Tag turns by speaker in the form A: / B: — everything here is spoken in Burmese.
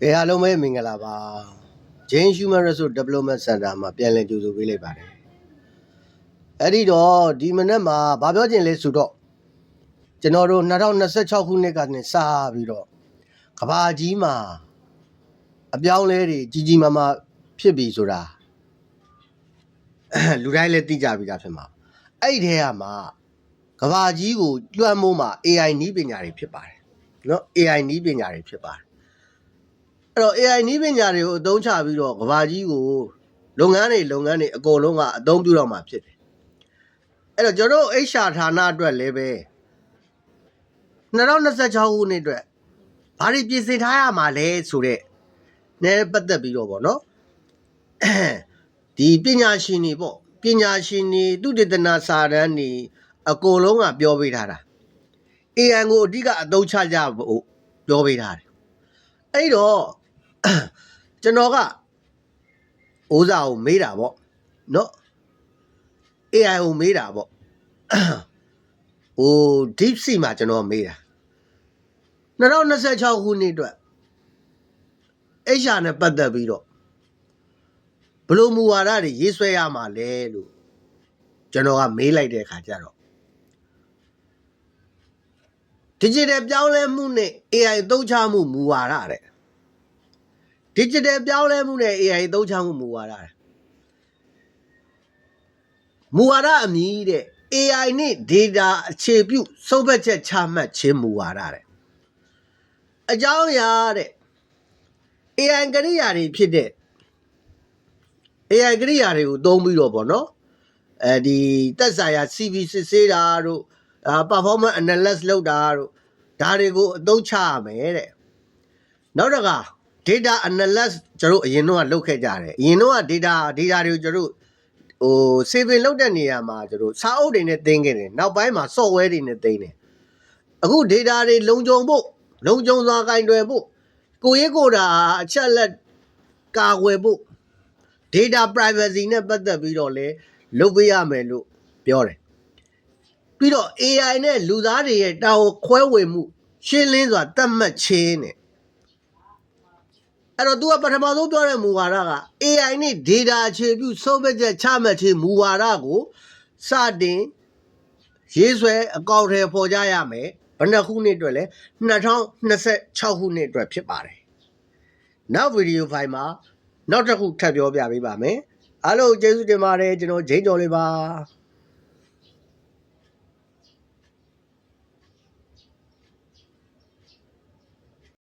A: ။အဲအားလုံးပဲမင်္ဂလာပါ။ Jane Human Resource Development Center မှာပြန်လည်ကြိုဆိုပေးလိုက်ပါတယ်။အဲ့ဒီတော့ဒီမနေ့မှာဗာပြောခြင်းလဲဆိုတော့ကျွန်တော်တို့2026ခုနှစ်ကနေစပြီးတော့ကဘာကြီးမှာအပြောင်းလဲတွေကြီးကြီးမားမားဖြစ်ပြီဆိုတာလူတိုင်းလည်းသိကြပြီသားဖြစ်မှာ။အဲ့ဒီထဲကမှာကဘာကြီးကိုကျွမ်းမိုးမှာ AI နည်းပညာတွေဖြစ်ပါတယ်။နော် AI နည်းပညာတွေဖြစ်ပါတယ် အဲ့တော့ AI နည်းပညာတွေကိုအသုံးချပြီးတော့ကဘာကြီးကိုလုပ်ငန်းတွေလုပ်ငန်းတွေအကုန်လုံးကအသုံးပြုတော့မှာဖြစ်တယ်။အဲ့တော့ကျွန်တော်တို့ HR ဌာနအတွက်လည်းပဲ2026ခုနှစ်အတွက်ဘာတွေပြင်ဆင်ထားရမှာလဲဆိုတော့နဲ့ပတ်သက်ပြီးတော့ဗောနော်။ဒီပညာရှင်တွေပေါ့ပညာရှင်တွေသူတေသနာစာတမ်းတွေအကုန်လုံးကပြောပေးထားတာ။ AI ကိုအဓိကအသုံးချကြဖို့ပြောပေးထားတယ်။အဲ့တော့ ကျွန်တော်ကဥစားကိုမေးတာပေါ့နော် AI ကိုမေးတာပေါ့ဟို deep sea မှာကျွန်တော်မေးတာ2026ခုနှစ်အတွက် HR နဲ့ပတ်သက်ပြီးတော့ဘယ်လိုမူဝါဒတွေရေးဆွဲရမှာလဲလို့ကျွန်တော်ကမေးလိုက်တဲ့အခါကျတော့ digital ပြောင်းလဲမှုနဲ့ AI အသုံးချမှုမူဝါဒတဲ့ digital ပြောင်းလဲမှုနဲ့ AI သုံးချမှုမူဝါဒတဲ့မူဝါဒအမည်တဲ့ AI နဲ့ data အခြေပြုစုပ်ဘက်ချက်ချမှတ်ခြင်းမူဝါဒတဲ့အကြောင်းအရာတဲ့ AI ကရိယာတွေဖြစ်တဲ့ AI ကရိယာတွေကိုသုံးပြီးတော့ဗောနော်အဲဒီတက်ဆိုင်ရာ CV စစ်ဆေးတာတို့အာ performance analysis လုပ်တာတို့ဒါတွေကိုအသုံးချရမယ်တဲ့နောက်တစ်ခါ data analysis ကျွန်တော်တို့အရင်တော့လုပ်ခဲ့ကြတယ်အရင်တော့ data data တွေကိုကျွန်တော်တို့ဟို saving လုပ်တဲ့နေရာမှာကျွန်တော်စာအုပ်တွေနဲ့သိမ်းခဲ့တယ်နောက်ပိုင်းမှာ software တွေနဲ့သိမ်းတယ်အခု data တွေလုံခြုံဖို့လုံခြုံစွာကင်တွယ်ဖို့ကိုရေးကိုတာအချက်လက်ကာကွယ်ဖို့ data privacy နဲ့ပတ်သက်ပြီးတော့လဲလုပ်ပေးရမယ်လို့ပြောတယ်ပြီးတော့ AI နဲ့လူသားတွေရဲ့တာဝန်ခွဲဝေမှုရှင်းလင်းစွာတတ်မှတ်ခြင်းနဲ့ အဲ့တော့ तू ကပထမဆုံးပြောတဲ့မူဝါဒက AI နဲ့ data အခြေပြုစုပ်ပက်ချက်ချမှတ်ခြင်းမူဝါဒကိုစတင်ရေးဆွဲအကောင့်ထဲပေါ်ကြရမယ်ဘယ်နှစ်ခုနှစ်အတွက်လဲ2026ခုနှစ်အတွက်ဖြစ်ပါတယ်နောက်ဗီဒီယိုဖိုင်မှာနောက်တစ်ခုထပ်ပြောပြပေးပါမယ်အားလုံးကျေးဇူးတင်ပါတယ်ကျွန်တော်ဂျိန်းကျော်လေးပါ